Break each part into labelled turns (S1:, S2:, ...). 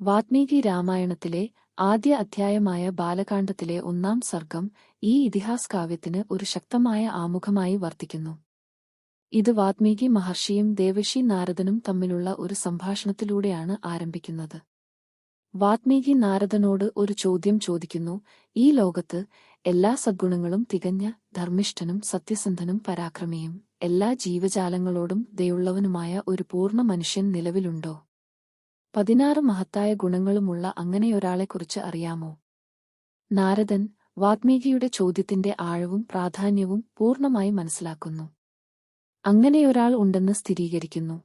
S1: വാത്മീകി രാമായണത്തിലെ ആദ്യ അധ്യായമായ ബാലകാണ്ഡത്തിലെ ഒന്നാം സർഗം ഈ ഇതിഹാസ് കാവ്യത്തിന് ഒരു ശക്തമായ ആമുഖമായി വർത്തിക്കുന്നു. ഇത് വാത്മീകി മഹർഷിയും ദേവശി നാരദനും തമ്മിലുള്ള ഒരു സംഭാഷണത്തിലൂടെയാണ് ആരംഭിക്കുന്നത്. വാത്മീകി നാരദനോട് ഒരു ചോദ്യം ചോദിക്കുന്നു. ഈ ലോകത്ത് എല്ലാ സദ്ഗുണങ്ങളും തികഞ്ഞ ധർമ്മിഷ്ഠനും സത്യസന്ധനും പരാക്രമിയും എല്ലാ ജീവജാലങ്ങളോടും ദയുള്ളവനുമായ ഒരു പൂർണ മനുഷ്യൻ നിലവിലുണ്ടോ? പതിനാറ് മഹത്തായ ഗുണങ്ങളുമുള്ള അങ്ങനെയൊരാളെക്കുറിച്ച് അറിയാമോ? നാരദൻ വാത്മീകിയുടെ ചോദ്യത്തിന്റെ ആഴവും പ്രാധാന്യവും പൂർണമായി മനസ്സിലാക്കുന്നു. അങ്ങനെയൊരാൾ ഉണ്ടെന്ന് സ്ഥിരീകരിക്കുന്നു.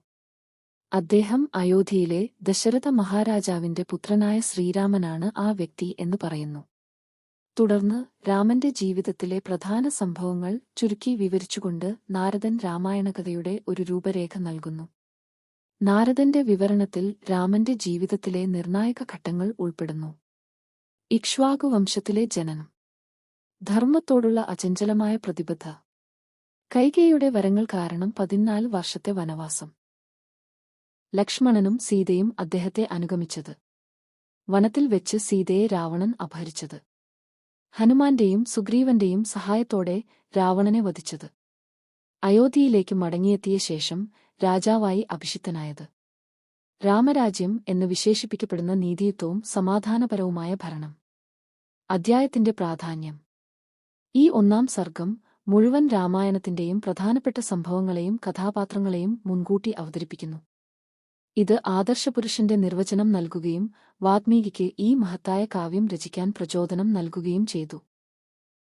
S1: അദ്ദേഹം അയോധ്യയിലെ ദശരഥ മഹാരാജാവിന്റെ പുത്രനായ ശ്രീരാമനാണ് ആ വ്യക്തി എന്ന് പറയുന്നു. തുടർന്ന് രാമന്റെ ജീവിതത്തിലെ പ്രധാന സംഭവങ്ങൾ ചുരുക്കി വിവരിച്ചുകൊണ്ട് നാരദൻ രാമായണകഥയുടെ ഒരു രൂപരേഖ നൽകുന്നു. നാരദന്റെ വിവരണത്തിൽ രാമന്റെ ജീവിതത്തിലെ നിർണായക ഘട്ടങ്ങൾ ഉൾപ്പെടുന്നു. ഇക്ഷ്വാകു വംശത്തിലെ ജനനം. ധർമ്മത്തോടുള്ള അചഞ്ചലമായ പ്രതിബദ്ധ. കൈകേയുടെ വരങ്ങൾ കാരണം പതിനാല് വർഷത്തെ വനവാസം. ലക്ഷ്മണനും സീതയും അദ്ദേഹത്തെ അനുഗമിച്ചത്. വനത്തിൽ വെച്ച് സീതയെ രാവണൻ അപഹരിച്ചത്. ഹനുമാന്റെയും സുഗ്രീവന്റെയും സഹായത്തോടെ രാവണനെ വധിച്ചത്. അയോധ്യയിലേക്ക് മടങ്ങിയെത്തിയ ശേഷം രാജാവായി അഭിഷിക്തനായത്. രാമരാജ്യം എന്ന് വിശേഷിപ്പിക്കപ്പെടുന്ന നീതിയുത്വവും സമാധാനപരവുമായ ഭരണം. അദ്ധ്യായത്തിന്റെ പ്രാധാന്യം. ഈ ഒന്നാം സർഗം മുഴുവൻ രാമായണത്തിന്റെയും പ്രധാനപ്പെട്ട സംഭവങ്ങളെയും കഥാപാത്രങ്ങളെയും മുൻകൂട്ടി അവതരിപ്പിക്കുന്നു. ഇത് ആദർശപുരുഷന്റെ നിർവചനം നൽകുകയും വാത്മീകിക്ക് ഈ മഹത്തായ കാവ്യം രചിക്കാൻ പ്രചോദനം നൽകുകയും ചെയ്തു.